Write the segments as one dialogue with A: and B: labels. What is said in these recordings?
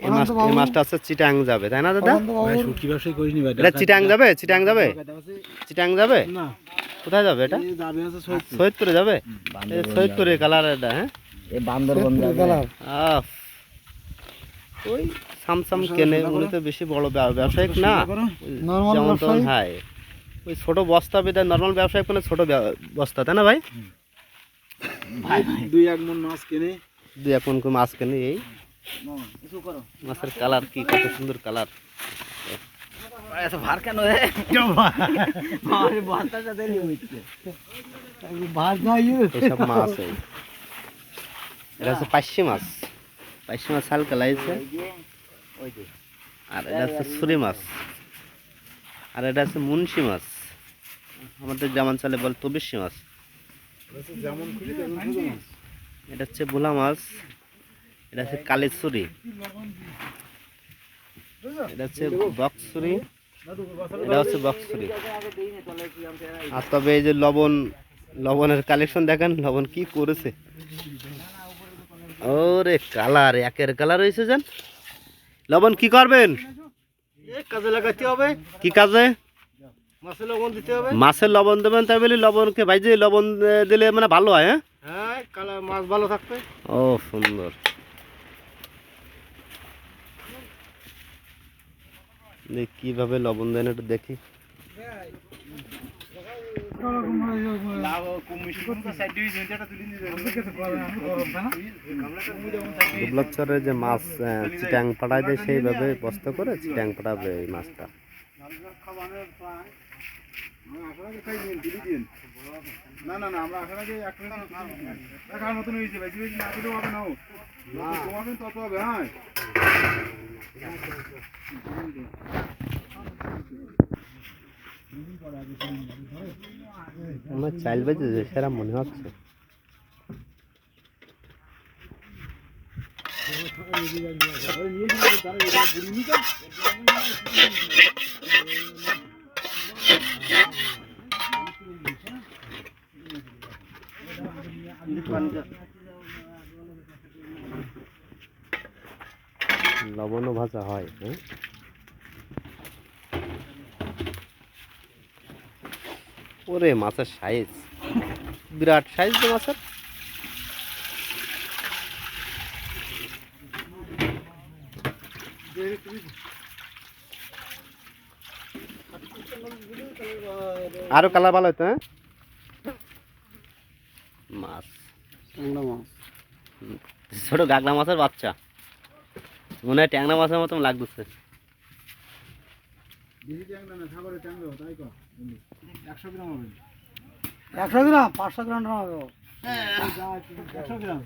A: এই মাছ এই মাছটা হচ্ছে চিটাং যাবে তাই না দাদা?
B: ভাই শুটকি ব্যবসায় করিনি ভাই
A: এটা চিটাং যাবে চিটাং যাবে? চিটাং যাবে?
B: না।
A: কোথায় যাবে এটা?
B: যাবে আছে
A: সৈয়দপুরে। যাবে? সৈয়দপুরে কালার এটা হ্যাঁ?
C: এই বান্দরবন
A: আহ, ওই সামসাম কেনে উনি তো বেশি বড় ব্যবসায়িক না? ওই যেমন
B: ব্যবসায়ী?
A: হয় ওই ছোট বস্তা বেঁধে নর্মাল ব্যবসায়িক মানে ছোট বস্তা তাই না ভাই?
B: দুই এক মন মাছ কিনে।
A: দুই এখন করে মাছ কেনে এই। মাছের কালার কি, কত সুন্দর কালার।
C: এত ভার কেন রে?
A: মাছ এটা হচ্ছে পাইসি মাছ। পাইসি মাছ হালকা লাগছে। আর এটা হচ্ছে সুরি মাছ। আর এটা হচ্ছে মুন্সি মাছ। আমাদের গ্রামাঞ্চলে বলে
B: ছোট মাছ।
A: এটা হচ্ছে ভোলা মাছ। এটা হচ্ছে কালের কালেশ্বরী। এটা হচ্ছে বক্সুরি। এটা হচ্ছে বক্সুরি। আর তবে এই যে লবণ লবণের কালেকশন দেখেন লবণ কি করেছে। ওরে কালার একের কালার হয়েছে জান। লবণ কি করবেন?
B: কাজে লাগাতে হবে
A: কি কাজে?
B: মাছে লবণ দিতে হবে
A: মাছের লবণ দেবেন তাই বলি লবণকে ভাইজে লবণ দিলে মানে ভালো হয় হ্যাঁ?
B: হ্যাঁ কালার মাছ ভালো থাকবে।
A: ও সুন্দর। কীভাবে লবণ দেন একটু দেখি। দুবলাচরে যে মাছ চিটাং পাড়ায় দেয় সেইভাবে বস্তা করে চিটাং পাড়াবে এই মাছটা।
B: না না না আমরা আসার আগে এক মতন হয়েছে বেশি বেশি না দিলেও হবে না ও। তত হবে হ্যাঁ।
A: আমার চাইল বাজে সেরা মনে হচ্ছে। লবণও ভাজা হয় হ্যাঁ ওরে মাছের সাইজ বিরাট সাইজ তো মাছের। আরও কালার ভালো হতো হ্যাঁ? মাছ। ছোট গাগলা মাছের বাচ্চা। মনে হয় ট্যাংরা মাছের মতন লাগতেছে।
B: একশো গ্রাম হবে।
C: একশো গ্রাম পাঁচশো গ্রাম হবে।
B: একশো গ্রাম।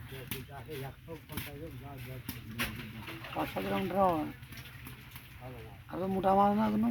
C: পাঁচশো গ্রাম আর মোটা মাছ না কোনো?